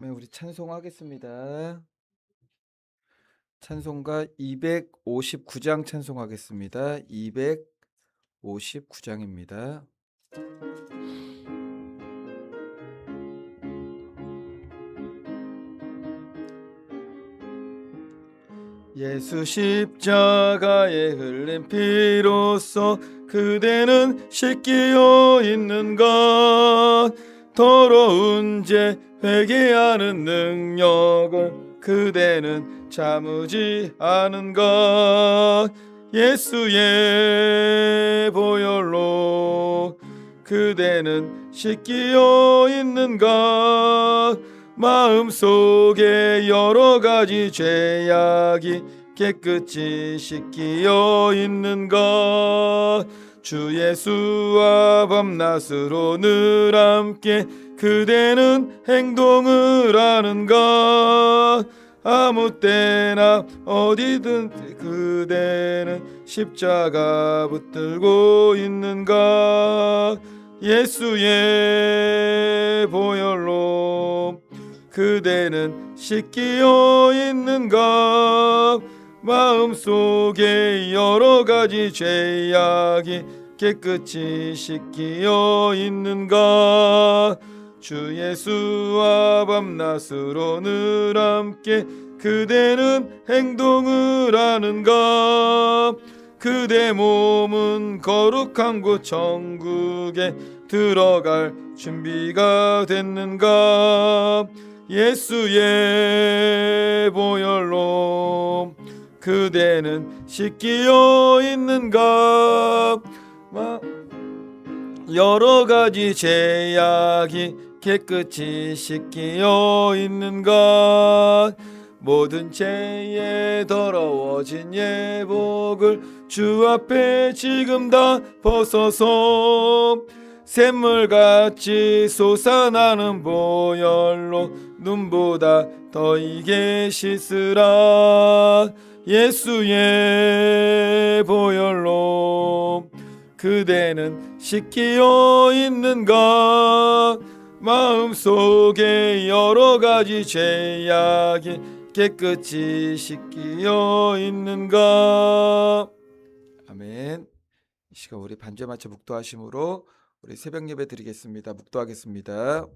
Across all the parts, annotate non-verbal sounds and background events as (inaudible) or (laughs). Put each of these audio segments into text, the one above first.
네, 우리 찬송하겠습니다. 찬송가 259장 찬송하겠습니다. 259장입니다. 예수 십자가에 흘린 피로써 그대는 씻기어 있는 것 더러운 죄 회개하는 능력을 그대는 참으지 않은 것. 예수의 보혈로 그대는 씻기어 있는 것. 마음속에 여러 가지 죄악이 깨끗이 씻기어 있는 것. 주 예수와 밤낮으로 늘 함께 그대는 행동을 하는 것. 아무 때나 어디든 그대는 십자가 붙들고 있는 것. 예수의 보혈로 그대는 씻기어 있는 것 마음속에 여러 가지 죄악이 깨끗이 씻기어 있는 것주 예수와 밤낮으로 늘 함께 그대는 행동을 하는 것 그대 몸은 거룩한 곳 천국에 들어갈 준비가 됐는가? 예수의 보혈로 그대는 씻기어 있는가 마- 여러 가지 죄악이 깨끗이 씻기어 있는가 모든 죄에 더러워진 예복을 주 앞에 지금 다 벗어서 샘물같이 솟아나는 보혈로 눈보다 더 이게 씻으라 예수의 보혈로 그대는 씻기어 있는가 마음속에 여러 가지 죄악이 깨끗이 씻기어 있는가 아멘. 이 시간 우리 반주에 맞춰 묵도하심으로 우리 새벽 예배 드리겠습니다. 묵도하겠습니다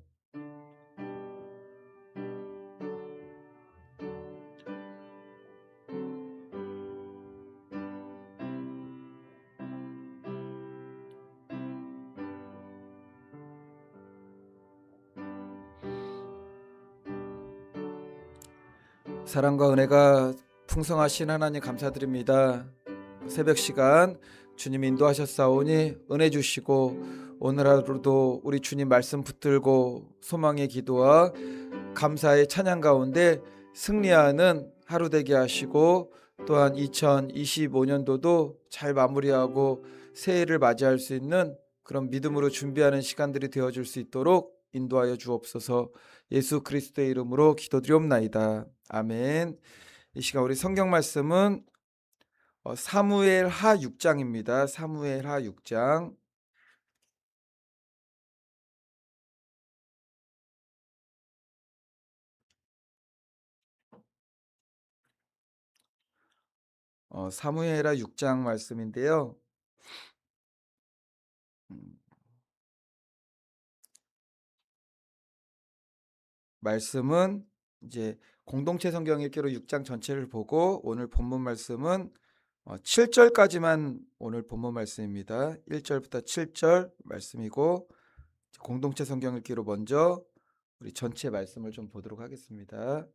사랑과 은혜가 풍성하신 하나님 감사드립니다. 새벽 시간 주님 인도하셨사오니 은혜 주시고 오늘 하루도 우리 주님 말씀 붙들고 소망의 기도와 감사의 찬양 가운데 승리하는 하루 되게 하시고 또한 2025년도도 잘 마무리하고 새해를 맞이할 수 있는 그런 믿음으로 준비하는 시간들이 되어줄 수 있도록 인도하여 주옵소서 예수 그리스도의 이름으로 기도드리옵나이다. 아멘. 이 시간 우리 성경 말씀은 어, 사무엘 하 6장입니다. 사무엘 하 6장. 어, 사무엘하 6장 말씀인데요. 음, 말씀은 이제 공동체 성경 읽기로 6장 전체를 보고 오늘 본문 말씀은 어, 7절까지만 오늘 본문 말씀입니다. 1절부터 7절 말씀이고 공동체 성경 읽기로 먼저 우리 전체 말씀을 좀 보도록 하겠습니다.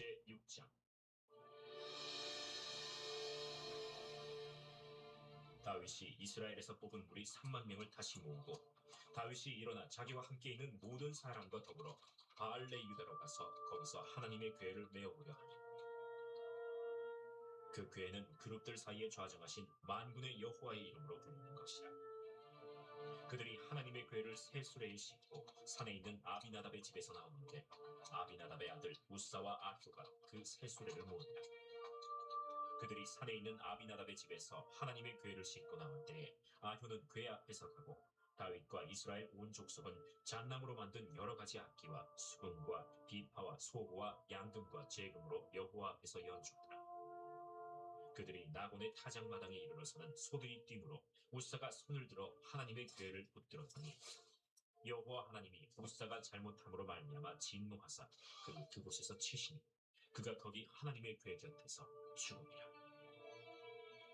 제6장 다윗이 이스라엘에서 뽑은 무리 3만 명을 다시 모으고 다윗이 일어나 자기와 함께 있는 모든 사람과 더불어 바알레 유다로 가서 거기서 하나님의 궤를 메어오려 하니 그 괴는 그룹들 사이에 좌정하신 만군의 여호와의 이름으로 불리는 것이라. 그들이 하나님의 괴를 새 수레에 싣고 산에 있는 아비나답의 집에서 나오는데 아비나답의 아들 우사와 아효가 그새 수레를 모으니라. 그들이 산에 있는 아비나답의 집에서 하나님의 괴를 싣고 나올 때에 아효는 괴 앞에서 가고 다윗과 이스라엘 온 족속은 잣나무로 만든 여러 가지 악기와 수금과 비파와 소고와 양금과 제금으로 여호와 앞에서 연주하더라. 그들이 나곤의 타작마당에 이르러서는 소들이 뛰므로 우사가 손을 들어 하나님의 괴를 붙들었더니 여호와 하나님이 우사가 잘못함으로 말미암아 진노하사 그를 그곳에서 치시니 그가 거기 하나님의 괴 곁에서 죽으니라.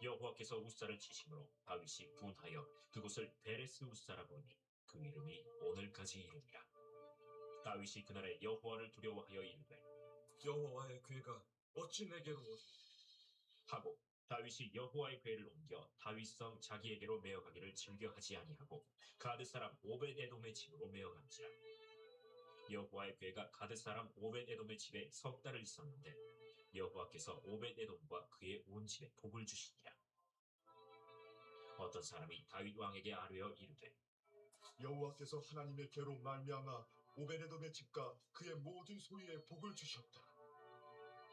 여호와께서 우사를 치심으로 다윗이 분하여 그곳을 베레스 우사라 부르니 그 이름이 오늘까지 이르니라. 다윗이 그날에 여호와를 두려워하여 이르되 여호와의 괴가 어찌 내게로 오리 하고 다윗이 여호와의 괴를 옮겨 다윗성 자기에게로 메어가기를 즐겨하지 아니하고 가드 사람 오벳 에돔의 집으로 메어간지라 여호와의 괴가 가드 사람 오벳 에돔의 집에 석 달을 있었는데 여호와께서 오벳 에돔과 그의 온 집에 복을 주시니라. 어떤 사람이 다윗 왕에게 아뢰어 이르되 여호와께서 하나님의 괴로 말미암아 오베데돔의 집과 그의 모든 소유에 복을 주셨다.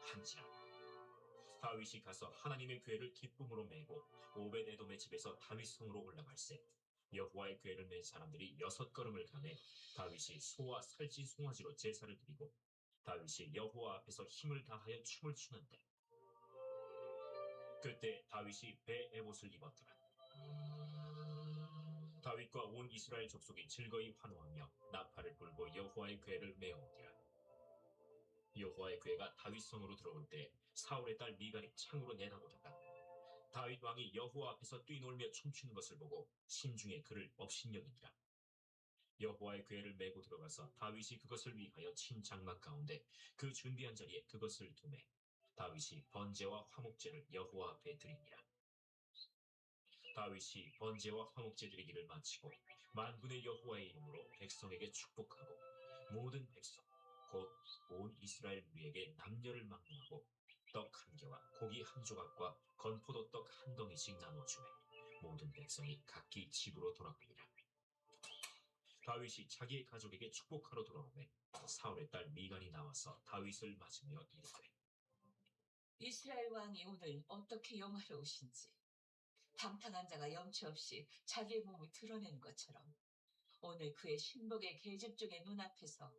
한지라 다윗이 가서 하나님의 괴를 기쁨으로 메고 오벳 에돔의 집에서 다윗 성으로 올라갈새 여호와의 괴를 맨 사람들이 여섯 걸음을 가매 다윗이 소와 살찐 송아지로 제사를 드리고 다윗이 여호와 앞에서 힘을 다하여 춤을 추는데 그때 다윗이 배 에봇을 입었더라. 다윗과 온 이스라엘 족속이 즐거이 환호하며 나팔을 불고 여호와의 괴를 메어오니라 여호와의 괴가 다윗 성으로 들어올 때 사울의 딸 미갈이 창으로 내다보다가 다윗 왕이 여호와 앞에서 뛰놀며 춤추는 것을 보고 심중에 그를 업신여기니라 여호와의 괴를 메고 들어가서 다윗이 그것을 위하여 친 장막 가운데 그 준비한 자리에 그것을 두매 다윗이 번제와 화목제를 여호와 앞에 드리니라. 다윗이 번제와 화목제 드리기를 마치고 만군의 여호와의 이름으로 백성에게 축복하고 모든 백성 곧 온 이스라엘 무리에게 남녀를 막론하고 떡 한 개와 고기 한 조각과 건포도 떡 한 덩이씩 나눠주매 모든 백성이 각기 집으로 돌아가니라. 다윗이 자기의 가족에게 축복하러 돌아오매 사울의 딸 미갈이 나와서 다윗을 맞으며 이르되 이스라엘 왕이 오늘 어떻게 영화로우신지 방탕한 자가 염치 없이 자기의 몸을 드러내는 것처럼 오늘 그의 신복의 계집종의 눈앞에서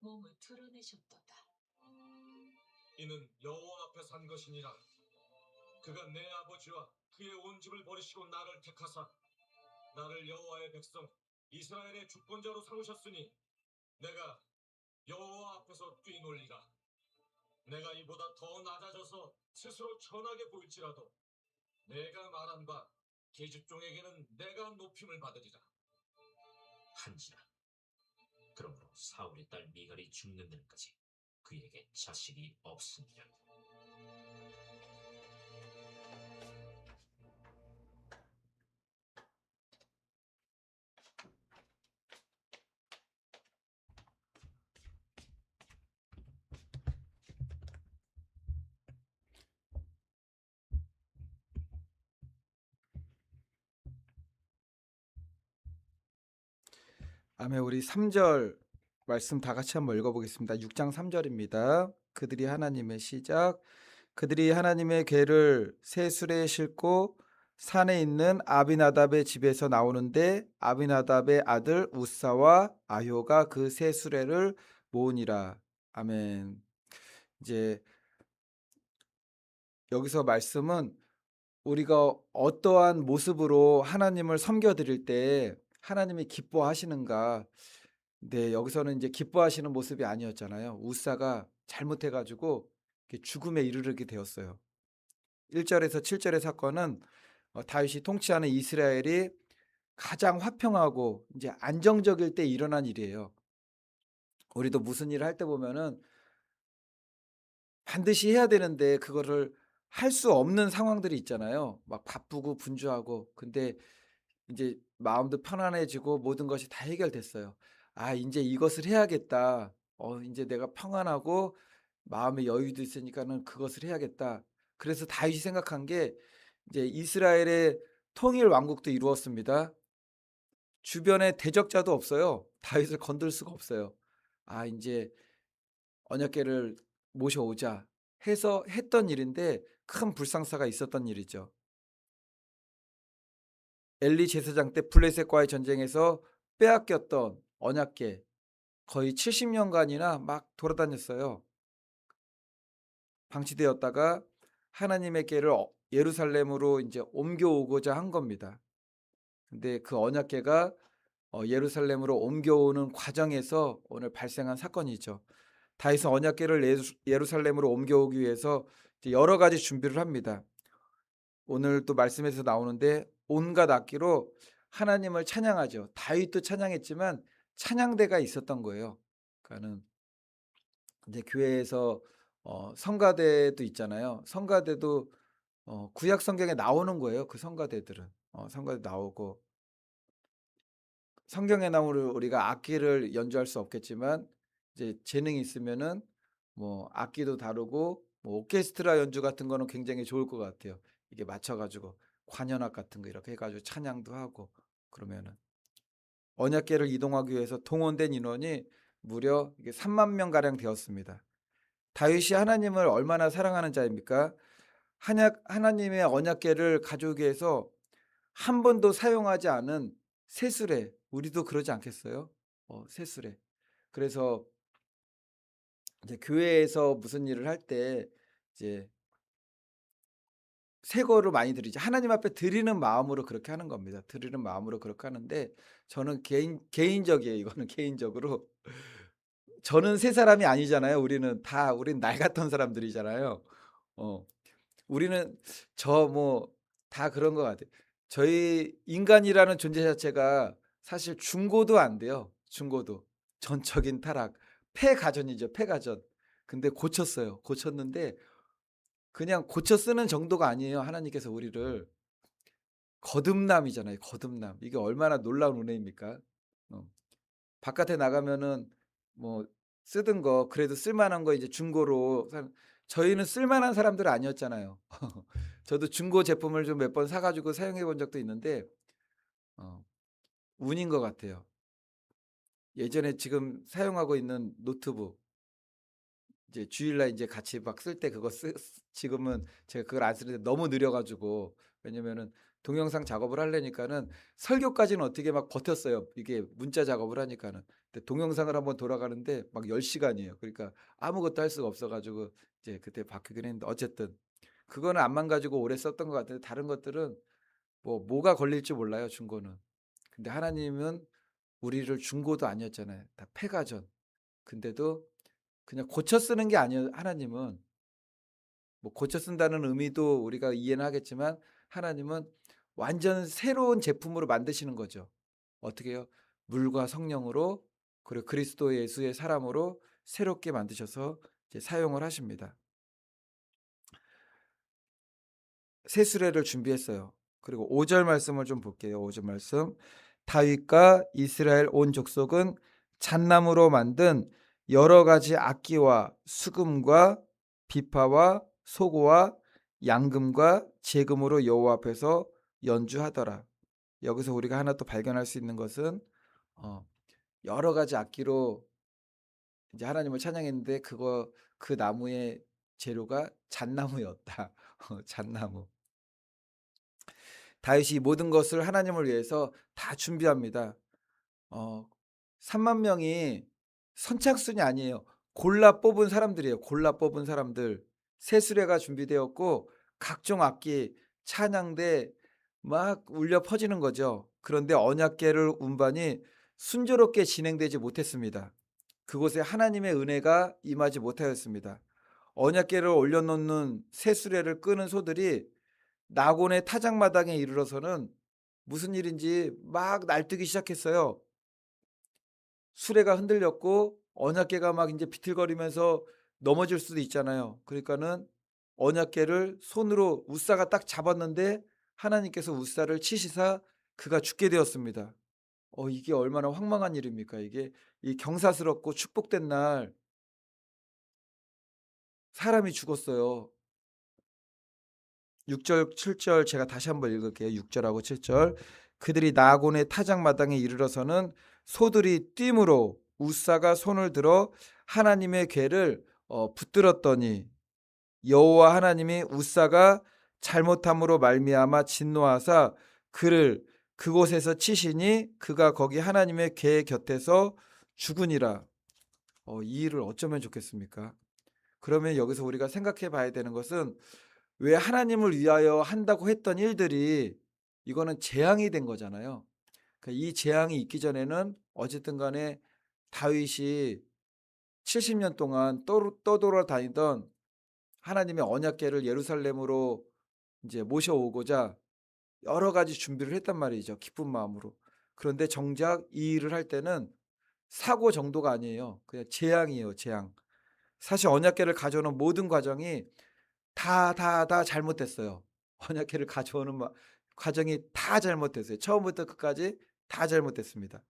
몸을 드러내셨도다. 이는 여호와 앞에 산 것이니라 그가 내 아버지와 그의 온 집을 버리시고 나를 택하사 나를 여호와의 백성 이스라엘의 주권자로 삼으셨으니 내가 여호와 앞에서 뛰놀리라 내가 이보다 더 낮아져서 스스로 천하게 보일지라도 내가 말한 바 계집종에게는 내가 높임을 받으리라 한지라. 그러므로 사울의 딸 미갈이 죽는 날까지 그에게 자식이 없으니라. 아멘. 우리 3절 말씀 다 같이 한번 읽어보겠습니다. 6장 3절입니다. 그들이 하나님의 시작. 그들이 하나님의 괴를 새 수레에 싣고 산에 있는 아비나답의 집에서 나오는데 아비나답의 아들 우사와 아효가 그 새 수레를 모으니라. 아멘. 이제 여기서 말씀은 우리가 어떠한 모습으로 하나님을 섬겨 드릴 때 하나님이 기뻐하시는가? 네, 여기서는 이제 기뻐하시는 모습이 아니었잖아요. 우사가 잘못해 가지고 죽음에 이르게 되었어요. 1절에서 7절의 사건은 어, 다윗이 통치하는 이스라엘이 가장 화평하고 이제 안정적일 때 일어난 일이에요. 우리도 무슨 일을 할 때 보면은 반드시 해야 되는데 그거를 할 수 없는 상황들이 있잖아요. 막 바쁘고 분주하고. 근데 이제 마음도 편안해지고 모든 것이 다 해결됐어요. 아, 이제 이것을 해야겠다. 어, 이제 내가 평안하고 마음의 여유도 있으니까는 그것을 해야겠다. 그래서 다윗이 생각한 게 이제 이스라엘의 통일 왕국도 이루었습니다. 주변에 대적자도 없어요. 다윗을 건들 수가 없어요. 아, 이제 언약궤를 모셔오자 해서 했던 일인데 큰 불상사가 있었던 일이죠. 엘리 제사장 때 블레셋과의 전쟁에서 빼앗겼던 언약궤 거의 70년간이나 막 돌아다녔어요. 방치되었다가 하나님의 궤를 어- 예루살렘으로 이제 옮겨오고자 한 겁니다. 근데 그 언약궤가 어, 예루살렘으로 옮겨오는 과정에서 오늘 발생한 사건이죠. 다윗은 언약궤를 예수- 예루살렘으로 옮겨오기 위해서 여러 가지 준비를 합니다. 오늘 또 말씀에서 나오는데 온갖 악기로 하나님을 찬양하죠. 다윗도 찬양했지만 찬양대가 있었던 거예요. 그러니까는 이제 교회에서 어, 성가대도 있잖아요. 성가대도 어, 구약 성경에 나오는 거예요. 그 성가대들은 어, 성가대 나오고 성경에 나오는 우리가 악기를 연주할 수 없겠지만 이제 재능이 있으면은 뭐 악기도 다루고 뭐 오케스트라 연주 같은 거는 굉장히 좋을 것 같아요. 이게 맞춰가지고 관현악 같은 거 이렇게 해가지고 찬양도 하고 그러면은 언약궤를 이동하기 위해서 동원된 인원이 무려 이게 3만 명 가량 되었습니다. 다윗이 하나님을 얼마나 사랑하는 자입니까? 한약 하나님의 언약궤를 가져오기 위해서 한 번도 사용하지 않은 새수레 우리도 그러지 않겠어요? 어, 새수레. 그래서 이제 교회에서 무슨 일을 할 때 이제 새 거를 많이 드리죠. 하나님 앞에 드리는 마음으로 그렇게 하는 겁니다. 드리는 마음으로 그렇게 하는데 저는 개인 개인적이에요. 이거는 (laughs) 개인적으로 저는 새 사람이 아니잖아요. 우리는 다 우린 날 같은 사람들이잖아요. 어. 우리는 저 뭐 다 그런 것 같아요. 저희 인간이라는 존재 자체가 사실 중고도 안 돼요. 중고도. 전적인 타락. 폐가전이죠. 폐가전. 근데 고쳤어요. 고쳤는데 그냥 고쳐 쓰는 정도가 아니에요. 하나님께서 우리를 거듭남이잖아요. 거듭남. 이게 얼마나 놀라운 은혜입니까? 어. 바깥에 나가면은 뭐 쓰던 거 그래도 쓸만한 거 이제 중고로 사- 저희는 쓸만한 사람들 아니었잖아요. (laughs) 저도 중고 제품을 좀 몇 번 사가지고 사용해 본 적도 있는데 어, 운인 것 같아요. 예전에 지금 사용하고 있는 노트북 이제 주일날 이제 같이 막 쓸 때 그거 쓰, 쓰- 지금은 제가 그걸 안 쓰는데 너무 느려가지고 왜냐면은 동영상 작업을 하려니까는 설교까지는 어떻게 막 버텼어요. 이게 문자 작업을 하니까는. 근데 동영상을 한번 돌아가는데 막 10시간이에요. 그러니까 아무것도 할 수가 없어가지고 이제 그때 바뀌긴 했는데 어쨌든 그거는 안만 가지고 오래 썼던 것 같은데 다른 것들은 뭐 뭐가 걸릴지 몰라요. 중고는. 근데 하나님은 우리를 중고도 아니었잖아요. 다 폐가전. 근데도 그냥 고쳐 쓰는 게 아니에요. 하나님은 뭐 고쳐 쓴다는 의미도 우리가 이해는 하겠지만 하나님은 완전 새로운 제품으로 만드시는 거죠. 어떻게 해요? 물과 성령으로 그리고 그리스도 예수의 사람으로 새롭게 만드셔서 사용을 하십니다. 새 수레를 준비했어요. 그리고 5절 말씀을 좀 볼게요. 5절 말씀. 다윗과 이스라엘 온 족속은 잣나무로 만든 여러 가지 악기와 수금과 비파와 소고와 양금과 제금으로 여호와 앞에서 연주하더라. 여기서 우리가 하나 또 발견할 수 있는 것은 어, 여러 가지 악기로 이제 하나님을 찬양했는데 그거 그 나무의 재료가 잣나무였다. (laughs) 어, 잣나무. 다윗이 이 모든 것을 하나님을 위해서 다 준비합니다. 어, 3만 명이 선착순이 아니에요. 골라 뽑은 사람들이에요. 골라 뽑은 사람들. 새 수레가 준비되었고 각종 악기, 찬양대 막 울려 퍼지는 거죠. 그런데 언약궤를 운반이 순조롭게 진행되지 못했습니다. 그곳에 하나님의 은혜가 임하지 못하였습니다. 언약궤를 올려놓는 새 수레를 끄는 소들이 낙원의 타작마당에 이르러서는 무슨 일인지 막 날뛰기 시작했어요. 수레가 흔들렸고 언약궤가 막 이제 비틀거리면서 넘어질 수도 있잖아요. 그러니까는 언약궤를 손으로 우사가 딱 잡았는데 하나님께서 우사를 치시사 그가 죽게 되었습니다. 어 이게 얼마나 황망한 일입니까? 이게 이 경사스럽고 축복된 날 사람이 죽었어요. 6절 7절 제가 다시 한번 읽을게요. 6절하고 7절. 그들이 나곤의 타작마당에 이르러서는 소들이 뛰므로 우사가 손을 들어 하나님의 궤를 어, 붙들었더니 여호와 하나님이 우사가 잘못함으로 말미암아 진노하사 그를 그곳에서 치시니 그가 거기 하나님의 궤 곁에서 죽으니라. 어, 이 일을 어쩌면 좋겠습니까? 그러면 여기서 우리가 생각해 봐야 되는 것은 왜 하나님을 위하여 한다고 했던 일들이 이거는 재앙이 된 거잖아요. 그러니까 이 재앙이 있기 전에는 어쨌든 간에 다윗이 70년 동안 떠- 떠돌아다니던 하나님의 언약궤를 예루살렘으로 이제 모셔오고자 여러 가지 준비를 했단 말이죠. 기쁜 마음으로. 그런데 정작 이 일을 할 때는 사고 정도가 아니에요. 그냥 재앙이에요, 재앙. 사실 언약궤를 가져오는 모든 과정이 다 다 다 잘못됐어요. (laughs) 언약궤를 가져오는 마- 과정이 다 잘못됐어요. 처음부터 끝까지 다 잘못됐습니다.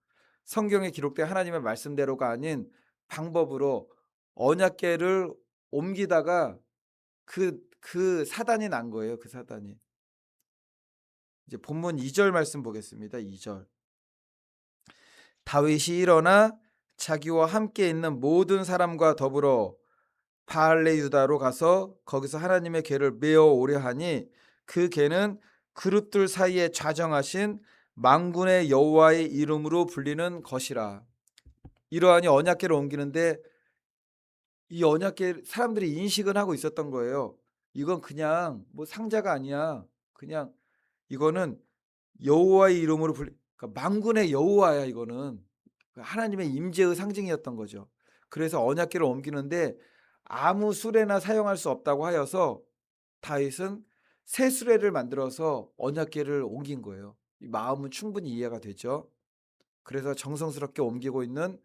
성경에 기록된 하나님의 말씀대로가 아닌 방법으로 언약궤를 옮기다가 그 그 사단이 난 거예요. 그 사단이. 이제 본문 2절 말씀 보겠습니다. 2절. 다윗이 일어나 자기와 함께 있는 모든 사람과 더불어 바알레 유다로 가서 거기서 하나님의 궤를 메어 오려 하니 그 궤는 그룹들 사이에 좌정하신 망군의 여호와의 이름으로 불리는 것이라. 이러하니 언약궤를 옮기는데 이 언약궤 사람들이 인식은 하고 있었던 거예요. 이건 그냥 뭐 상자가 아니야. 그냥 이거는 여호와의 이름으로 불리 그러니까 망군의 여호와야 이거는 하나님의 임재의 상징이었던 거죠. 그래서 언약궤를 옮기는데 아무 수레나 사용할 수 없다고 하여서 다윗은 새 수레를 만들어서 언약궤를 옮긴 거예요. 이 마음은 충분히 이해가 되죠. 그래서 정성스럽게 옮기고 있는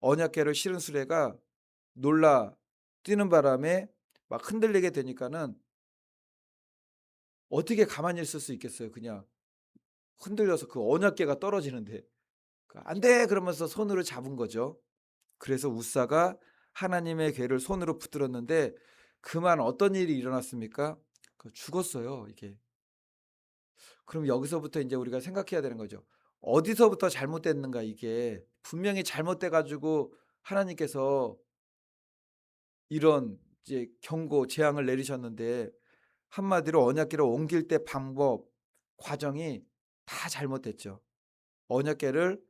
언약궤를 실은 수레가 놀라 뛰는 바람에 막 흔들리게 되니까는 어떻게 가만히 있을 수 있겠어요? 그냥 흔들려서 그 언약궤가 떨어지는데 그안 돼! 그러면서 손으로 잡은 거죠. 그래서 우사가 하나님의 궤를 손으로 붙들었는데 그만 어떤 일이 일어났습니까? 그 죽었어요, 이게. 그럼 여기서부터 이제 우리가 생각해야 되는 거죠. 어디서부터 잘못됐는가 이게 분명히 잘못돼 가지고 하나님께서 이런 이제 경고 재앙을 내리셨는데 한마디로 언약궤를 옮길 때 방법 과정이 다 잘못됐죠. 언약궤를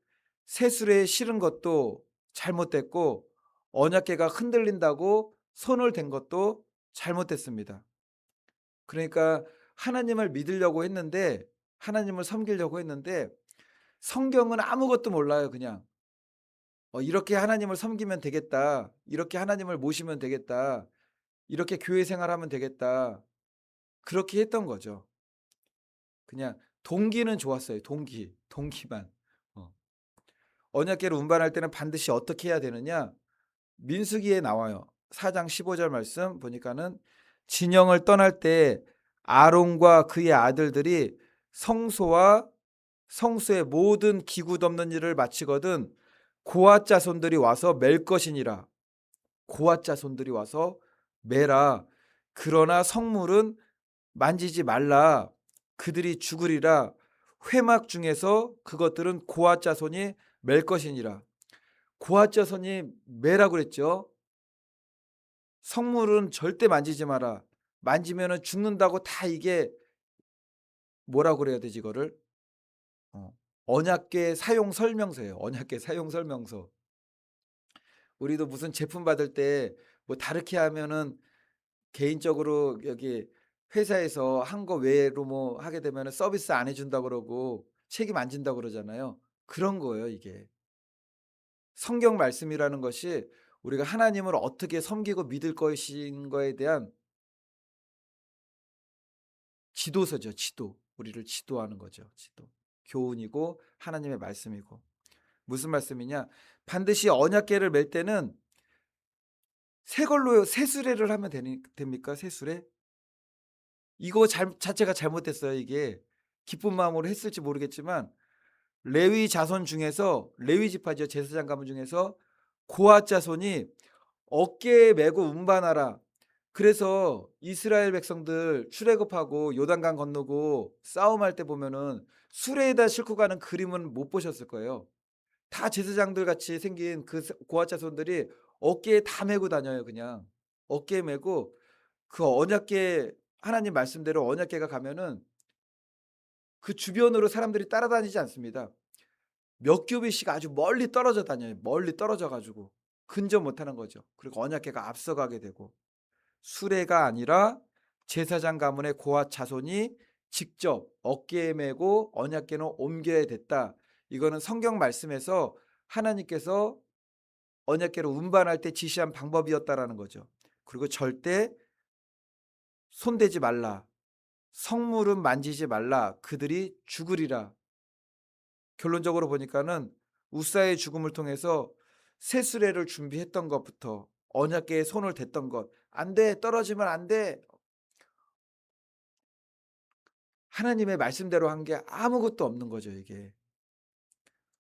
새수레에 실은 것도 잘못됐고 언약궤가 흔들린다고 손을 댄 것도 잘못됐습니다. 그러니까 하나님을 믿으려고 했는데 하나님을 섬기려고 했는데 성경은 아무것도 몰라요, 그냥. 어, 이렇게 하나님을 섬기면 되겠다. 이렇게 하나님을 모시면 되겠다. 이렇게 교회 생활하면 되겠다. 그렇게 했던 거죠. 그냥 동기는 좋았어요. 동기, 동기만. 어. 언약궤를 운반할 때는 반드시 어떻게 해야 되느냐? 민수기에 나와요. 4장 15절 말씀 보니까는 진영을 떠날 때 아론과 그의 아들들이 성소와 성소의 모든 기구 덮는 일을 마치거든 고아 자손들이 와서 맬 것이니라. 고아 자손들이 와서 매라. 그러나 성물은 만지지 말라. 그들이 죽으리라. 회막 중에서 그것들은 고아 자손이 맬 것이니라. 고아 자손이 매라 그랬죠. 성물은 절대 만지지 마라. 만지면은 죽는다고 다 이게 뭐라 그래야 되지 이거를? 어. 언약궤 사용 설명서예요. 언약궤 사용 설명서. 우리도 무슨 제품 받을 때 뭐 다르게 하면은 개인적으로 여기 회사에서 한 거 외로 뭐 하게 되면은 서비스 안 해준다 그러고 책임 안 진다 그러잖아요. 그런 거예요 이게. 성경 말씀이라는 것이 우리가 하나님을 어떻게 섬기고 믿을 것인 거에 대한 지도서죠. 지도. 우리를 지도하는 거죠. 지도. 교훈이고 하나님의 말씀이고. 무슨 말씀이냐? 반드시 언약궤를 맬 때는 새 걸로 새 수레를 하면 되니, 됩니까? 새 수레? 이거 잘, 자체가 잘못됐어요. 이게 기쁜 마음으로 했을지 모르겠지만 레위 자손 중에서 레위 지파죠. 제사장 가문 중에서 고아 자손이 어깨에 메고 운반하라. 그래서 이스라엘 백성들 출애굽하고 요단강 건너고 싸움할 때 보면은 수레에다 싣고 가는 그림은 못 보셨을 거예요. 다 제사장들 같이 생긴 그 고아 자손들이 어깨에 다 메고 다녀요, 그냥. 어깨에 메고 그 언약궤 하나님 말씀대로 언약궤가 가면은 그 주변으로 사람들이 따라다니지 않습니다. 몇 교배씩 아주 멀리 떨어져 다녀요. 멀리 떨어져 가지고 근접 못 하는 거죠. 그리고 언약궤가 앞서가게 되고 수레가 아니라 제사장 가문의 고아 자손이 직접 어깨에 메고 언약궤는 옮겨야 됐다. 이거는 성경 말씀에서 하나님께서 언약궤를 운반할 때 지시한 방법이었다라는 거죠. 그리고 절대 손대지 말라. 성물은 만지지 말라. 그들이 죽으리라. 결론적으로 보니까는 우사의 죽음을 통해서 새 수레를 준비했던 것부터 언약궤에 손을 댔던 것. 안 돼. 떨어지면 안 돼. 하나님의 말씀대로 한 게 아무것도 없는 거죠, 이게.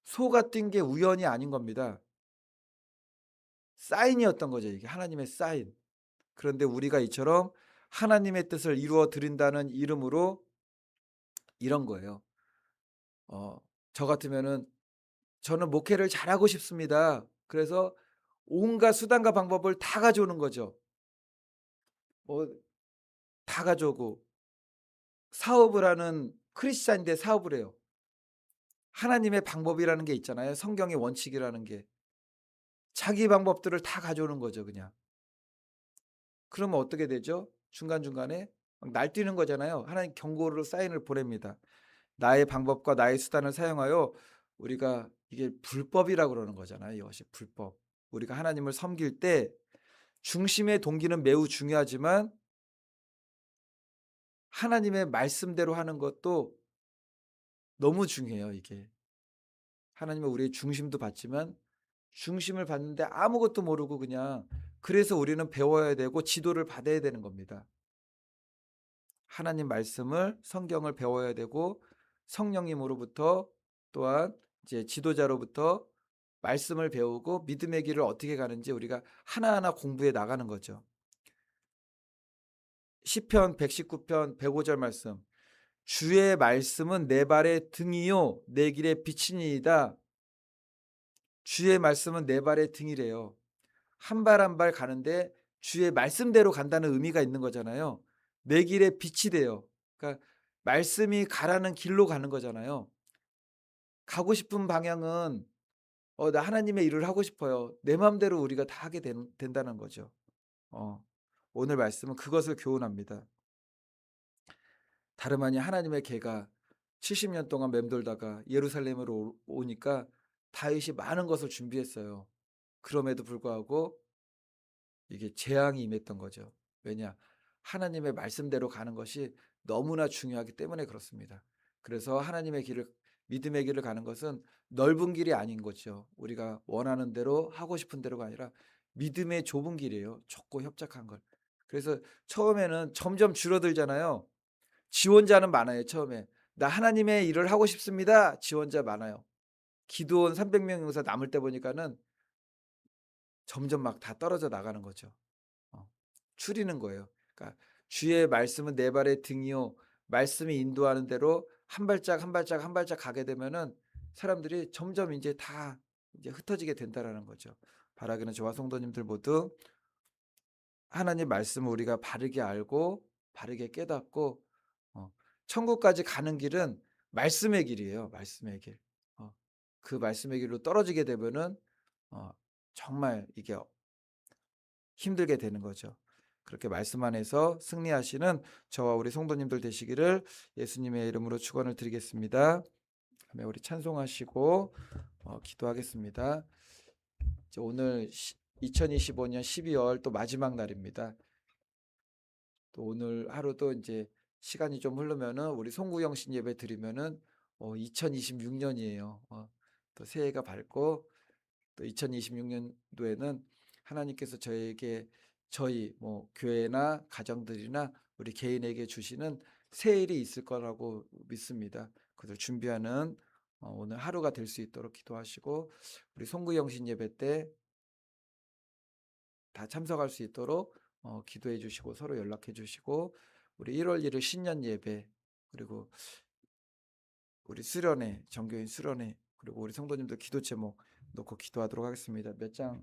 소가 뛴 게 우연이 아닌 겁니다. 사인이었던 거죠, 이게. 하나님의 사인. 그런데 우리가 이처럼 하나님의 뜻을 이루어 드린다는 이름으로 이런 거예요. 어, 저 같으면은 저는 목회를 잘하고 싶습니다. 그래서 온갖 수단과 방법을 다 가져오는 거죠. 뭐, 다 가져오고, 사업을 하는 크리스찬인데 사업을 해요. 하나님의 방법이라는 게 있잖아요. 성경의 원칙이라는 게. 자기 방법들을 다 가져오는 거죠, 그냥. 그러면 어떻게 되죠? 중간중간에 막 날뛰는 거잖아요. 하나님 경고로 사인을 보냅니다. 나의 방법과 나의 수단을 사용하여 우리가 이게 불법이라고 그러는 거잖아요. 이것이 불법. 우리가 하나님을 섬길 때 중심의 동기는 매우 중요하지만 하나님의 말씀대로 하는 것도 너무 중요해요, 이게. 하나님은 우리의 중심도 받지만 중심을 받는데 아무것도 모르고 그냥 그래서 우리는 배워야 되고 지도를 받아야 되는 겁니다. 하나님 말씀을 성경을 배워야 되고 성령님으로부터 또한 이제 지도자로부터 말씀을 배우고 믿음의 길을 어떻게 가는지 우리가 하나하나 공부해 나가는 거죠. 시편 119편 105절 말씀. 주의 말씀은 내 발의 등이요 내 길의 빛이니이다. 주의 말씀은 내 발의 등이래요. 한 발 한 발 가는데 주의 말씀대로 간다는 의미가 있는 거잖아요. 내 길의 빛이 돼요. 그러니까 말씀이 가라는 길로 가는 거잖아요. 가고 싶은 방향은 어, 나 하나님의 일을 하고 싶어요. 내 마음대로 우리가 다 하게 된, 된다는 거죠. 어, 오늘 말씀은 그것을 교훈합니다. 다름 아닌 하나님의 개가 70년 동안 맴돌다가 예루살렘으로 오- 오니까 다윗이 많은 것을 준비했어요. 그럼에도 불구하고 이게 재앙이 임했던 거죠. 왜냐? 하나님의 말씀대로 가는 것이 너무나 중요하기 때문에 그렇습니다. 그래서 하나님의 길을 믿음의 길을 가는 것은 넓은 길이 아닌 거죠. 우리가 원하는 대로 하고 싶은 대로가 아니라 믿음의 좁은 길이에요. 좁고 협착한 걸. 그래서 처음에는 점점 줄어들잖아요. 지원자는 많아요, 처음에. 나 하나님의 일을 하고 싶습니다. 지원자 많아요. 기도원 300명 용사 남을 때 보니까는 점점 막 다 떨어져 나가는 거죠. 어, 추리는 거예요. 그러니까 주의 말씀은 내 발의 등이요. 말씀이 인도하는 대로 한 발짝 한 발짝 한 발짝 가게 되면은 사람들이 점점 이제 다 이제 흩어지게 된다라는 거죠. 바라기는 저와 성도님들 모두 하나님 말씀을 우리가 바르게 알고 바르게 깨닫고 어, 천국까지 가는 길은 말씀의 길이에요. 말씀의 길. 어, 그 말씀의 길로 떨어지게 되면은 어, 정말 이게 힘들게 되는 거죠. 그렇게 말씀 안에서 승리하시는 저와 우리 성도님들 되시기를 예수님의 이름으로 축원을 드리겠습니다. 다음에 우리 찬송하시고 어, 기도하겠습니다. 오늘 2025년 12월 또 마지막 날입니다. 또 오늘 하루도 이제 시간이 좀 흐르면은 우리 송구영신 예배 드리면은 어, 2026년이에요. 어, 또 새해가 밝고 또 2026년도에는 하나님께서 저에게 저희 뭐 교회나 가정들이나 우리 개인에게 주시는 새 일이 있을 거라고 믿습니다. 그들 준비하는 어, 오늘 하루가 될 수 있도록 기도하시고 우리 송구영신 예배 때 다 참석할 수 있도록 어, 기도해 주시고 서로 연락해 주시고 우리 1월 1일 신년 예배 그리고 우리 수련회 정교인 수련회 그리고 우리 성도님들 기도 제목 놓고 기도하도록 하겠습니다. 몇 장?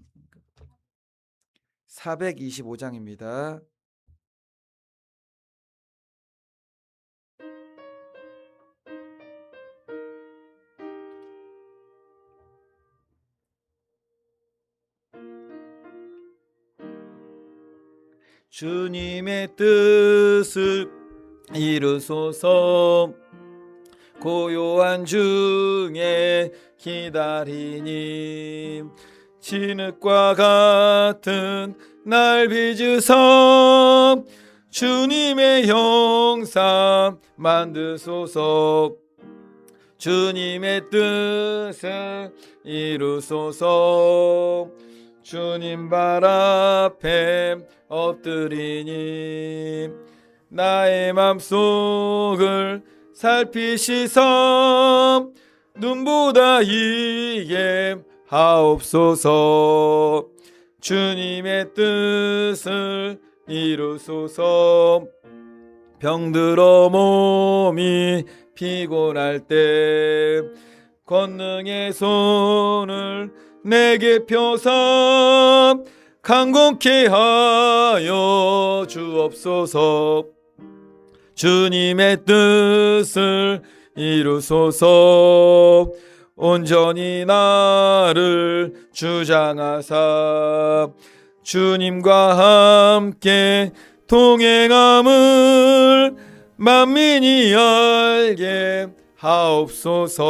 425장입니다. 주님의 뜻을 이루소서 고요한 중에 기다리니 진흙과 같은 날 빚으서 주님의 형상 만드소서. 주님의 뜻을 이루소서. 주님 발 앞에 엎드리니 나의 맘속을 살피시서. 눈보다 이게 하옵소서. 주님의 뜻을 이루소서. 병들어 몸이 피곤할 때 권능의 손을 내게 펴서 강건케 하여 주옵소서. 주님의 뜻을 이루소서 온전히 나를 주장하사 주님과 함께 동행함을 만민이 알게 하옵소서.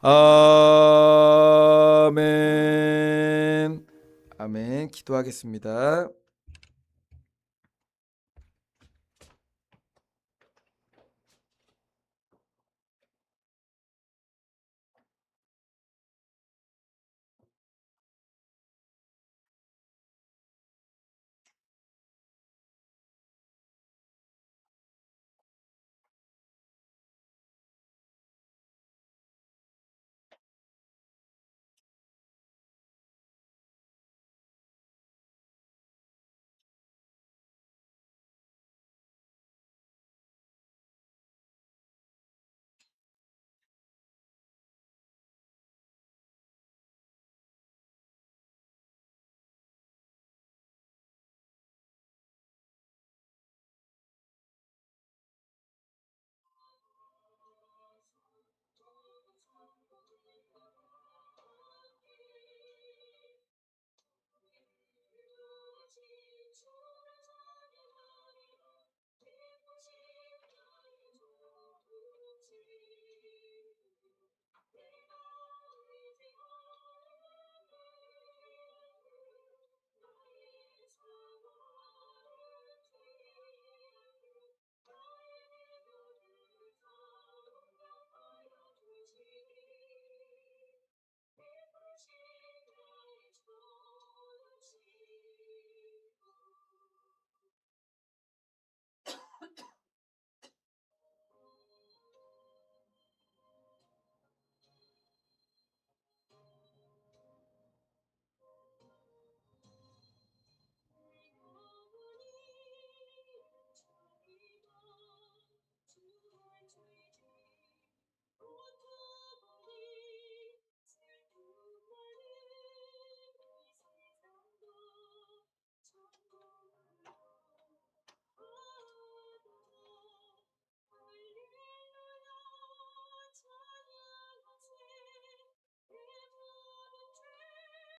아멘. 아멘. 기도하겠습니다.